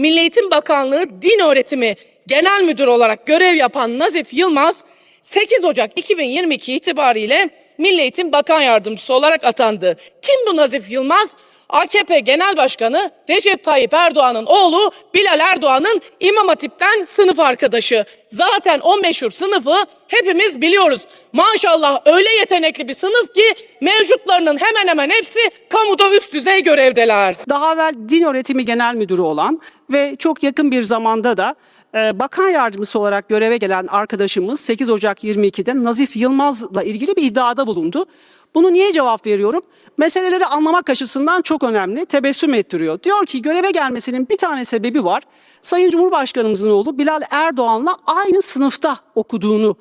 Milli Eğitim Bakanlığı Din Öğretimi Genel Müdür olarak görev yapan Nazif Yılmaz 8 Ocak 2022 itibariyle Milli Eğitim Bakan Yardımcısı olarak atandı. Kim bu Nazif Yılmaz? AKP Genel Başkanı Recep Tayyip Erdoğan'ın oğlu Bilal Erdoğan'ın İmam Hatip'ten sınıf arkadaşı. Zaten o meşhur sınıfı hepimiz biliyoruz. Maşallah öyle yetenekli bir sınıf ki mevcutlarının hemen hemen hepsi kamuda üst düzey görevdeler. Daha evvel din öğretimi genel müdürü olan ve çok yakın bir zamanda da e, bakan yardımcısı olarak göreve gelen arkadaşımız 8 Ocak 22'de Nazif Yılmaz'la ilgili bir iddiada bulundu. Bunu niye cevap veriyorum? Meseleleri anlamak açısından çok önemli. Tebessüm ettiriyor. Diyor ki göreve gelmesinin bir tane sebebi var. Sayın Cumhurbaşkanımızın oğlu Bilal Erdoğan'la aynı sınıfta okuduğunu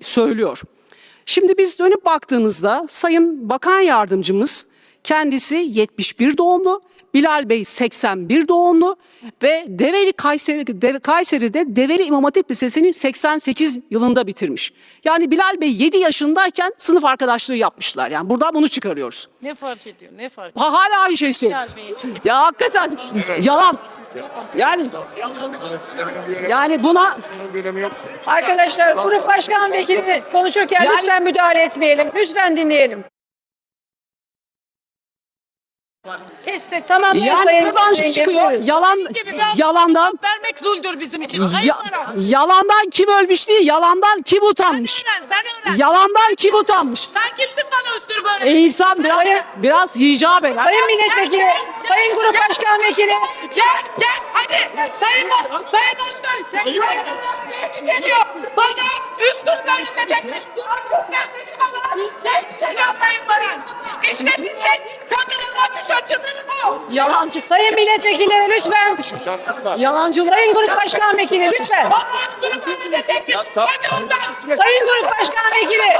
söylüyor. Şimdi biz dönüp baktığımızda Sayın Bakan Yardımcımız kendisi 71 doğumlu, Bilal Bey 81 doğumlu ve Develi Kayseri, Deve- Kayseri'de Develi İmam Hatip Lisesi'ni 88 yılında bitirmiş. Yani Bilal Bey 7 yaşındayken sınıf arkadaşlığı yapmışlar. Yani buradan bunu çıkarıyoruz. Ne fark ediyor? Ne fark Ha, hala aynı şey söylüyor. Ya hakikaten yalan. Yani yani buna Arkadaşlar grup başkan vekili konuşurken Yani- lütfen müdahale etmeyelim. Lütfen dinleyelim. Kes ses. Tamamlayın yani sayın buradan şu çıkıyor. Yalan gibi yalandan Vermek zuldür bizim için. Ya- Ayıp yalandan kim ölmüş değil, yalandan kim utanmış. Öğren, sen öğren. Yalandan kim utanmış. Sen kimsin bana üstür böyle? E insan biraz biraz hicap eder. Sayın milletvekili, sayın grup başkan vekili. Gel gel hadi. Sayın Sayın Başkan. Sen tehdit ediyor. Bana üstün görünecekmiş. Açık gelmiş bana. Sen geliyor Sayın Baran. İşte sizin kadının açınız bu. Yalancı. Sayın milletvekilleri lütfen. Yalancılar. Sayın grup başkan vekili lütfen. Görünecekmiş. Hadi ondan. Sayın grup başkan vekili.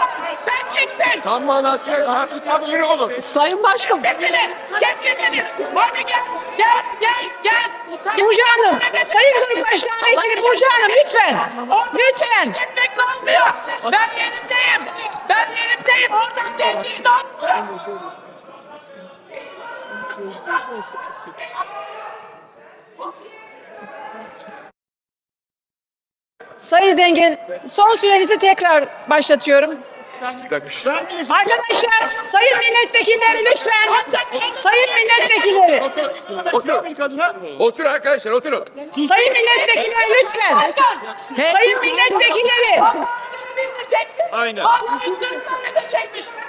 Sen kimsin? Tam manasıyla hakikaten öyle olur. Sayın Başkan. Kendini. Kes kendini. Hadi gel. Gel gel gel. Burcu Hanım. Sayın grup başkan vekili Burcu Hanım lütfen. Lütfen. Gitmek olmuyor. Ben yerimdeyim. Ben yerimdeyim. Oradan tehdit et. Sayın Zengin son sürenizi tekrar başlatıyorum. Arkadaşlar, sayın milletvekilleri lütfen. Sayın milletvekilleri, Otur arkadaşlar oturun. sayın milletvekilleri lütfen. Sayın milletvekilleri. Aynen.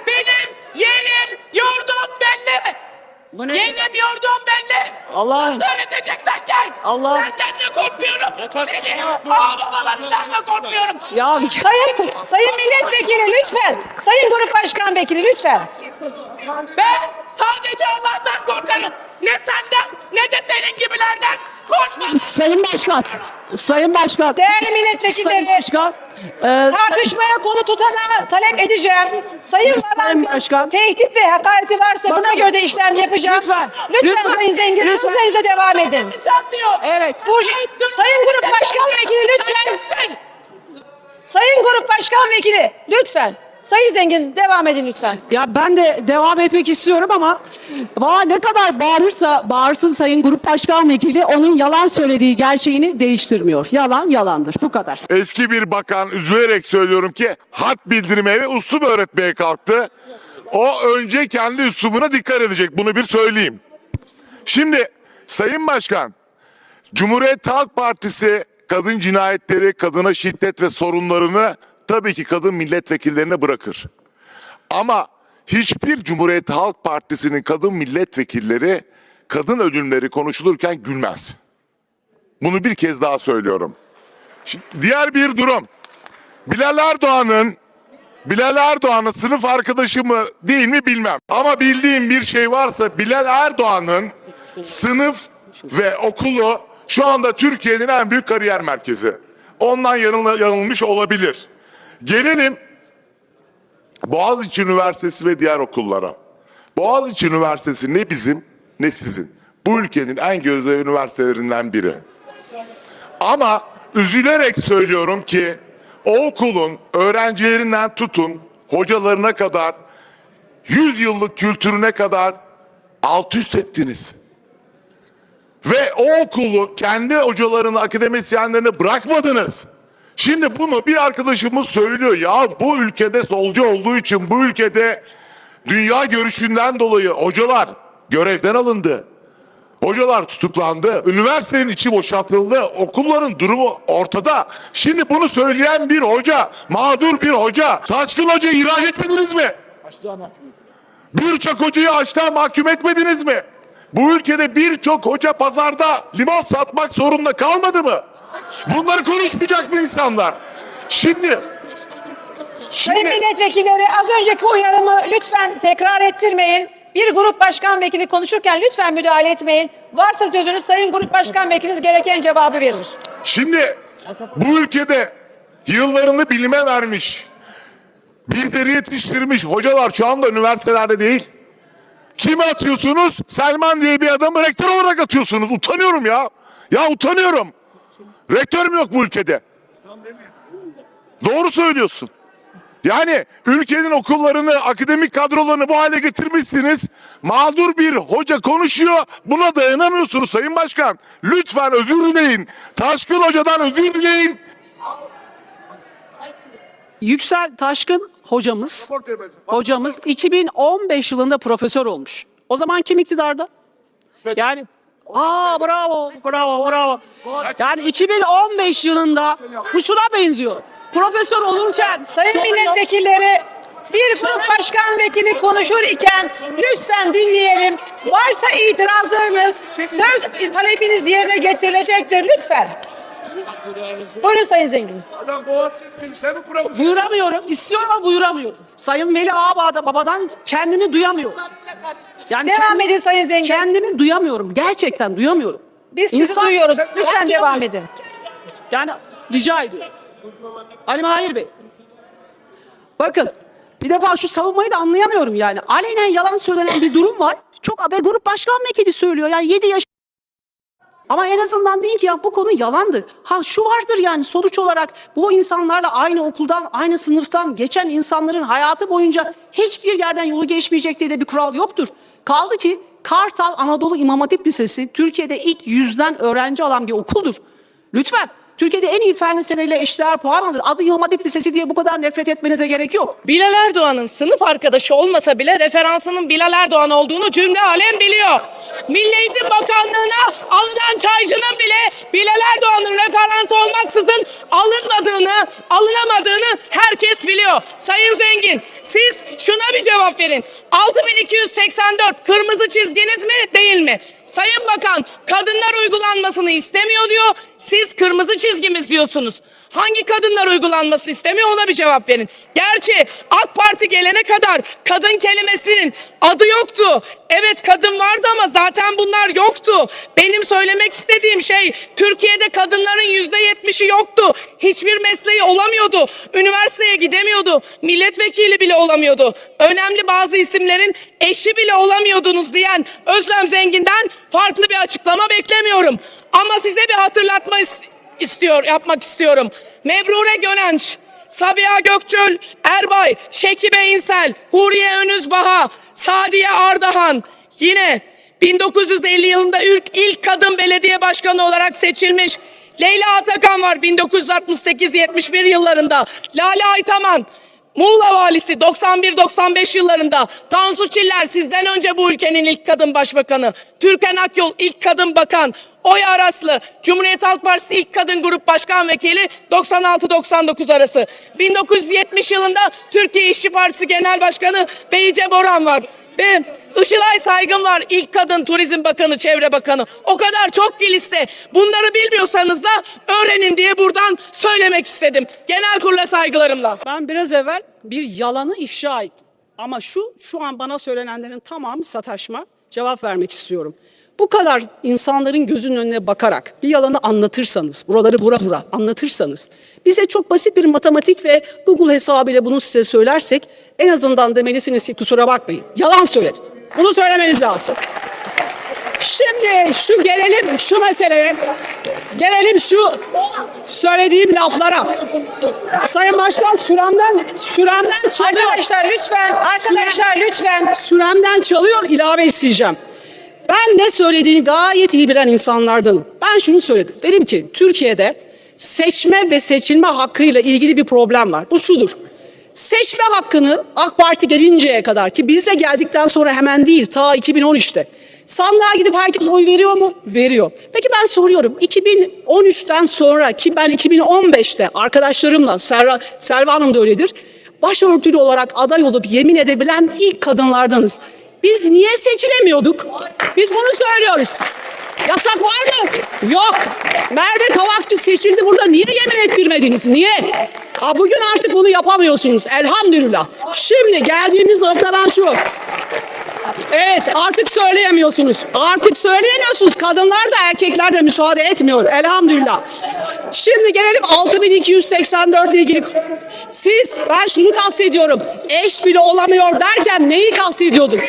Benim yerim, yurdum belli. Yerim, yurdum belli. Allah'ım. Öğreteceksen gel. Allah. Senden de korkmuyorum. Seni ağababalarından da korkmuyorum. Ya Sayın, sayın milletvekili lütfen. Sayın grup başkan vekili lütfen. Ben sadece Allah'tan korkarım. Ne senden ne de senin gibilerden. Sayın Başkan. Sayın Başkan. Değerli Sayın milletvekilleri, Başkan. e, tartışmaya konu tutana talep edeceğim. Sayın Sayın Başkan. tehdit ve hakareti varsa buna Bakın. göre de işlem yapacağım. Lütfen. Lütfen, Lütfen. Sayın Zengin, Lütfen. sözlerinize devam edin. Evet. Burcu, sayın grup başkan vekili lütfen. Sayın grup başkan vekili lütfen. Sayın Zengin devam edin lütfen. Ya ben de devam etmek istiyorum ama valla ne kadar bağırırsa bağırsın Sayın Grup Başkan Vekili onun yalan söylediği gerçeğini değiştirmiyor. Yalan yalandır. Bu kadar. Eski bir bakan üzülerek söylüyorum ki hat bildirmeye ve uslub öğretmeye kalktı. O önce kendi üslubuna dikkat edecek. Bunu bir söyleyeyim. Şimdi Sayın Başkan, Cumhuriyet Halk Partisi kadın cinayetleri, kadına şiddet ve sorunlarını tabii ki kadın milletvekillerine bırakır. Ama hiçbir Cumhuriyet Halk Partisi'nin kadın milletvekilleri kadın ölümleri konuşulurken gülmez. Bunu bir kez daha söylüyorum. Şimdi diğer bir durum. Bilal Erdoğan'ın Bilal Erdoğan'ın sınıf arkadaşı mı değil mi bilmem. Ama bildiğim bir şey varsa Bilal Erdoğan'ın sınıf ve okulu şu anda Türkiye'nin en büyük kariyer merkezi. Ondan yanıl- yanılmış olabilir. Gelelim Boğaziçi Üniversitesi ve diğer okullara. Boğaziçi Üniversitesi ne bizim ne sizin. Bu ülkenin en gözde üniversitelerinden biri. Ama üzülerek söylüyorum ki o okulun öğrencilerinden tutun hocalarına kadar 100 yıllık kültürüne kadar alt üst ettiniz. Ve o okulu kendi hocalarını, akademisyenlerini bırakmadınız. Şimdi bunu bir arkadaşımız söylüyor. Ya bu ülkede solcu olduğu için bu ülkede dünya görüşünden dolayı hocalar görevden alındı. Hocalar tutuklandı. Üniversitenin içi boşaltıldı. Okulların durumu ortada. Şimdi bunu söyleyen bir hoca, mağdur bir hoca. Taşkın Hoca'yı ihraç etmediniz mi? Birçok hocayı açlığa mahkum etmediniz mi? Bu ülkede birçok hoca pazarda limon satmak zorunda kalmadı mı? Bunları konuşmayacak mı insanlar? Şimdi Sayın Şimdi milletvekilleri az önceki uyarımı lütfen tekrar ettirmeyin. Bir grup başkan vekili konuşurken lütfen müdahale etmeyin. Varsa sözünüz Sayın Grup Başkan Vekiliniz gereken cevabı verir. Şimdi bu ülkede yıllarını bilime vermiş, bizleri yetiştirmiş hocalar şu anda üniversitelerde değil. Kime atıyorsunuz? Selman diye bir adamı rektör olarak atıyorsunuz. Utanıyorum ya. Ya utanıyorum. Rektör mü yok bu ülkede? Doğru söylüyorsun. Yani ülkenin okullarını, akademik kadrolarını bu hale getirmişsiniz. Mağdur bir hoca konuşuyor. Buna dayanamıyorsunuz Sayın Başkan. Lütfen özür dileyin. Taşkın Hoca'dan özür dileyin. Yüksel Taşkın hocamız, hocamız 2015 yılında profesör olmuş. O zaman kim iktidarda? Yani Aa bravo, bravo, bravo. Yani 2015 yılında bu şuna benziyor. Profesör olurken Sayın milletvekilleri bir grup başkan vekili konuşur iken lütfen dinleyelim. Varsa itirazlarınız, söz talebiniz yerine getirilecektir lütfen. Buyurun Sayın Zengin. Adam boğaz. Buyuramıyorum. İstiyorum ama buyuramıyorum. Sayın Veli Ağabey'de babadan kendimi duyamıyorum. Yani Devam kendi- edin Sayın Zengin. Kendimi duyamıyorum. Gerçekten duyamıyorum. Biz sizi İnsan- duyuyoruz. Lütfen devam edin. Yani rica ediyorum. Ali Mahir Bey. Bakın bir defa şu savunmayı da anlayamıyorum yani. Alenen yalan söylenen bir durum var. Çok abe grup başkan vekili söylüyor. Yani 7 yaş ama en azından deyin ki ya bu konu yalandır. Ha şu vardır yani sonuç olarak bu insanlarla aynı okuldan, aynı sınıftan geçen insanların hayatı boyunca hiçbir yerden yolu geçmeyecek diye de bir kural yoktur. Kaldı ki Kartal Anadolu İmam Hatip Lisesi Türkiye'de ilk yüzden öğrenci alan bir okuldur. Lütfen Türkiye'de en iyi fen liseleriyle eşdeğer puan alır. Adı İmam Hatip Lisesi diye bu kadar nefret etmenize gerek yok. Bilal Erdoğan'ın sınıf arkadaşı olmasa bile referansının Bilal Erdoğan olduğunu cümle alem biliyor. Milli Eğitim Bakanlığı'na alınan çaycının bile Bilal Erdoğan'ın referansı olmaksızın alınmadığını, alınamadığını herkes biliyor. Sayın Zengin, siz şuna bir cevap verin. 6284 kırmızı çizginiz mi değil mi? Sayın Bakan kadınlar uygulanmasını istemiyor diyor. Siz kırmızı çizgimiz diyorsunuz. Hangi kadınlar uygulanması istemiyor ona bir cevap verin. Gerçi AK Parti gelene kadar kadın kelimesinin adı yoktu. Evet kadın vardı ama zaten bunlar yoktu. Benim söylemek istediğim şey Türkiye'de kadınların yüzde yetmişi yoktu. Hiçbir mesleği olamıyordu. Üniversiteye gidemiyordu. Milletvekili bile olamıyordu. Önemli bazı isimlerin eşi bile olamıyordunuz diyen Özlem Zengin'den farklı bir açıklama beklemiyorum. Ama size bir hatırlatma istiyor, yapmak istiyorum. Mebrure Gönenç, Sabiha Gökçül, Erbay, Şekibe İnsel, Huriye Önüzbaha, Sadiye Ardahan, yine 1950 yılında ilk, ilk kadın belediye başkanı olarak seçilmiş Leyla Atakan var 1968-71 yıllarında. Lale Aytaman, Muğla valisi 91-95 yıllarında. Tansu Çiller sizden önce bu ülkenin ilk kadın başbakanı. Türkan Akyol ilk kadın bakan. Oya Araslı Cumhuriyet Halk Partisi ilk kadın grup başkan vekili 96-99 arası. 1970 yılında Türkiye İşçi Partisi Genel Başkanı Beyce Boran var. Ve Işılay Saygın var ilk kadın turizm bakanı, çevre bakanı. O kadar çok ki liste. Bunları bilmiyorsanız da öğrenin diye buradan söylemek istedim. Genel kurula saygılarımla. Ben biraz evvel bir yalanı ifşa ettim. Ama şu şu an bana söylenenlerin tamamı sataşma. Cevap vermek istiyorum. Bu kadar insanların gözünün önüne bakarak bir yalanı anlatırsanız, buraları vura vura anlatırsanız, bize çok basit bir matematik ve Google hesabıyla bunu size söylersek en azından demelisiniz ki kusura bakmayın. Yalan söyledim. Bunu söylemeniz lazım. Şimdi şu gelelim şu meseleye. Gelelim şu söylediğim laflara. Sayın Başkan süremden süremden çalıyor. Arkadaşlar lütfen, arkadaşlar lütfen. Süremden çalıyor ilave isteyeceğim. Ben ne söylediğini gayet iyi bilen insanlardanım. Ben şunu söyledim. Dedim ki Türkiye'de seçme ve seçilme hakkıyla ilgili bir problem var. Bu şudur. Seçme hakkını AK Parti gelinceye kadar ki biz de geldikten sonra hemen değil ta 2013'te. Sandığa gidip herkes oy veriyor mu? Veriyor. Peki ben soruyorum 2013'ten sonra ki ben 2015'te arkadaşlarımla Serra, Selva Hanım da öyledir. Başörtülü olarak aday olup yemin edebilen ilk kadınlardanız. Biz niye seçilemiyorduk? Biz bunu söylüyoruz. Yasak var mı? Yok. Merve Kavakçı seçildi burada. Niye yemin ettirmediniz? Niye? Ha bugün artık bunu yapamıyorsunuz. Elhamdülillah. Şimdi geldiğimiz noktadan şu. Evet artık söyleyemiyorsunuz. Artık söyleyemiyorsunuz. Kadınlar da erkekler de müsaade etmiyor. Elhamdülillah. Şimdi gelelim 6284 ile ilgili. Siz ben şunu kastediyorum. Eş bile olamıyor derken neyi kastediyordum?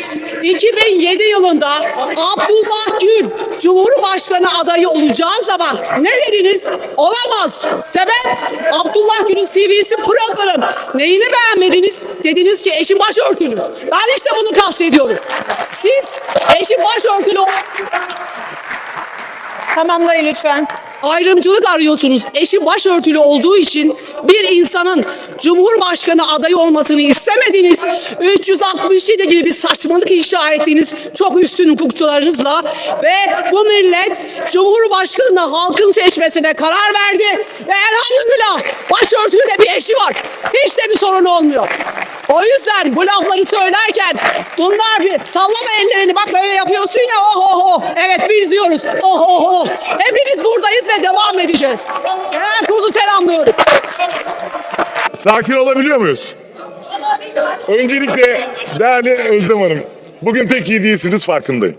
2007 yılında Abdullah Gül Cumhurbaşkanı adayı olacağı zaman ne dediniz? Olamaz. Sebep Abdullah Gül'ün CV'si pırıl pırıl. Neyini beğenmediniz? Dediniz ki eşim başörtülü. Ben işte bunu kastediyorum. Siz eşim başörtülü Tamamlayın lütfen. Ayrımcılık arıyorsunuz. Eşi başörtülü olduğu için bir insanın Cumhurbaşkanı adayı olmasını istemediniz. 367 gibi bir saçmalık inşa ettiğiniz çok üstün hukukçularınızla ve bu millet Cumhurbaşkanı'nı halkın seçmesine karar verdi ve elhamdülillah başörtülü de bir eşi var. Hiç de bir sorun olmuyor. O yüzden bu lafları söylerken bunlar bir sallama ellerini bak böyle yapıyorsun ya oh oh oh. Evet biz diyoruz oh oh oh. Hepimiz buradayız ve devam edeceğiz. Genel kurulu selamlıyorum. Sakin olabiliyor muyuz? Öncelikle değerli Özlem Hanım, bugün pek iyi değilsiniz farkındayım.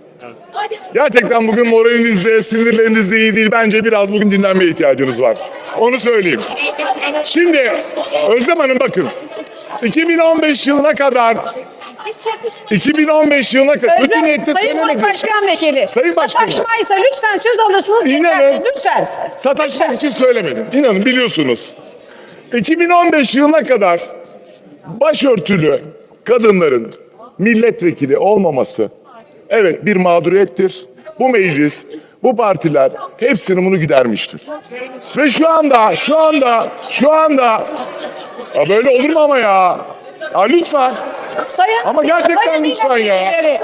Gerçekten bugün moraliniz de, sinirleriniz de iyi değil. Bence biraz bugün dinlenmeye ihtiyacınız var. Onu söyleyeyim. Şimdi Özlem Hanım bakın. 2015 yılına kadar 2015 yılına kadar kötü Özlem, niyetse Sayın söylemedim. Başkan Vekili. Sayın Başkanım. Sataşmaysa lütfen söz alırsınız. İnanın. Lütfen. Sataşmak için söylemedim. İnanın biliyorsunuz. 2015 yılına kadar başörtülü kadınların milletvekili olmaması evet bir mağduriyettir. Bu meclis, bu partiler hepsini bunu gidermiştir. Ve şu anda, şu anda, şu anda ya böyle olur mu ama ya? Ya lütfen. Sayın, Ama gerçekten lütfen ya. milletvekilleri.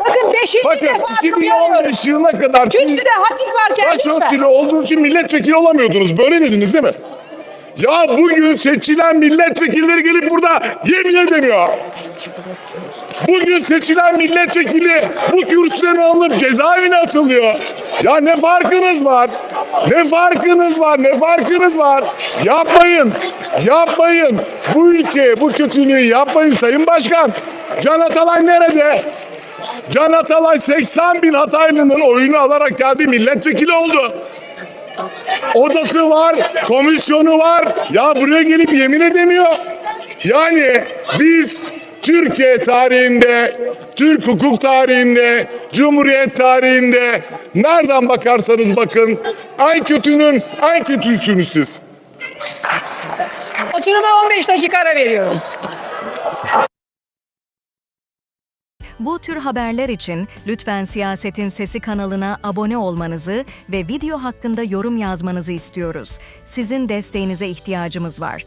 Bakın beşinci Bakın defa söylüyorum. 2015 yılına kadar siz Kürsüde hatif varken lütfen. başörtülü olduğunuz için milletvekili olamıyordunuz. Böyle dediniz değil mi? Ya bugün seçilen milletvekilleri gelip burada yemin edemiyor. Bugün seçilen milletvekili bu kürsüden alınıp cezaevine atılıyor. Ya ne farkınız var? Ne farkınız var? Ne farkınız var? Yapmayın. Yapmayın. Bu ülke bu kötülüğü yapmayın Sayın Başkan. Can Atalay nerede? Can Atalay 80 bin Hataylı'nın oyunu alarak geldi milletvekili oldu. Odası var, komisyonu var. Ya buraya gelip yemin edemiyor. Yani biz Türkiye tarihinde, Türk hukuk tarihinde, Cumhuriyet tarihinde nereden bakarsanız bakın en kötünün en kötüsünüz siz. Oturuma 15 dakika ara veriyorum. Bu tür haberler için lütfen Siyasetin Sesi kanalına abone olmanızı ve video hakkında yorum yazmanızı istiyoruz. Sizin desteğinize ihtiyacımız var.